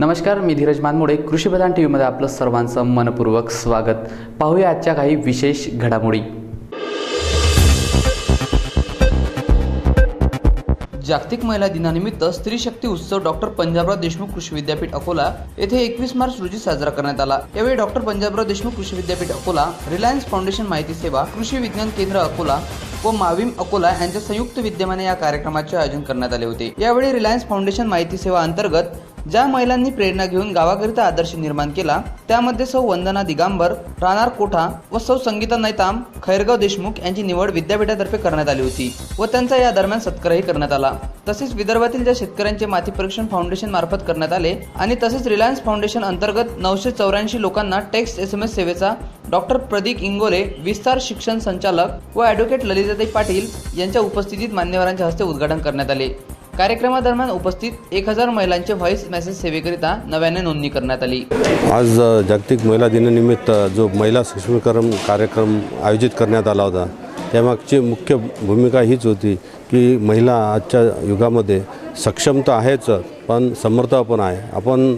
नमस्कार मी धीरज मानमोडे. कृषीप्रधान टी व्हीमध्ये आपलं सर्वांचं मनपूर्वक स्वागत. पाहूया आजच्या काही विशेष घडामोडी. जागतिक महिला दिनानिमित्त स्त्री शक्ती उत्सव डॉक्टर पंजाबराव देशमुख कृषी विद्यापीठ अकोला येथे एकवीस मार्च रोजी साजरा करण्यात आला. यावेळी डॉक्टर पंजाबराव देशमुख कृषी विद्यापीठ अकोला रिलायन्स फाउंडेशन माहिती सेवा कृषी विज्ञान केंद्र अकोला व माविम अकोला यांच्या संयुक्त विद्यमाने या कार्यक्रमाचे आयोजन करण्यात आले होते. यावेळी रिलायन्स फाउंडेशन माहिती सेवा अंतर्गत ज्या महिलांनी प्रेरणा घेऊन गावाकरिता आदर्श निर्माण केला त्यामध्ये सौ वंदना दिगांबर राणार कोठा व सौ संगीता नैताम खैरगाव देशमुख यांची निवड विद्यापीठातर्फे करण्यात आली होती व त्यांचा या दरम्यान सत्कारही करण्यात आला. तसेच विदर्भातील ज्या शेतकऱ्यांचे माती परीक्षण फाउंडेशन मार्फत करण्यात आले आणि तसेच रिलायन्स फाउंडेशन अंतर्गत नऊशे चौऱ्याऐंशी लोकांना टेक्स्ट एस एम एस सेवेचा डॉक्टर प्रदीप इंगोले विस्तार शिक्षण संचालक व ॲडव्होकेट ललिताताई पाटील यांच्या उपस्थितीत मान्यवरांच्या हस्ते उद्घाटन करण्यात आले. कार्यक्रमादरम्यान उपस्थित एक हजार महिलांचे व्हॉइस मेसेज सेवेकरिता नव्याने नोंदणी करण्यात आली. आज जागतिक महिला दिनानिमित्त जो महिला सक्षमीकरण कार्यक्रम आयोजित करण्यात आला होता त्यामागची मुख्य भूमिका हीच होती की महिला आजच्या युगामध्ये सक्षम तर आहेच पण समर्थ पण आहे. आपण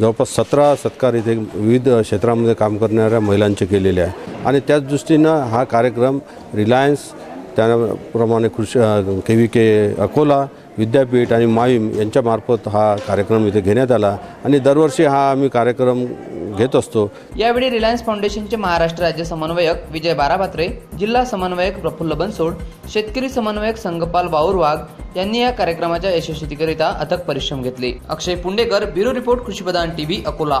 जवळपास सतरा सत्कार इथे विविध क्षेत्रामध्ये काम करणाऱ्या महिलांचे केलेले आहे. आणि त्याच दृष्टीनं हा कार्यक्रम रिलायन्स त्याप्रमाणे कृषी के व्ही के अकोला विद्यापीठ आणि माईम यांच्यामार्फत हा कार्यक्रम इथे घेण्यात आला. आणि दरवर्षी हा आम्ही कार्यक्रम घेत असतो. यावेळी रिलायन्स फाउंडेशनचे महाराष्ट्र राज्य समन्वयक विजय बाराभात्रे जिल्हा समन्वयक प्रफुल्ल बनसोड शेतकरी समन्वयक संगपाल वाऊरवाघ यांनी या कार्यक्रमाच्या यशस्वीकरिता अथक परिश्रम घेतले. Akshay Pundekar bureau report Krishipradhan TV Akola.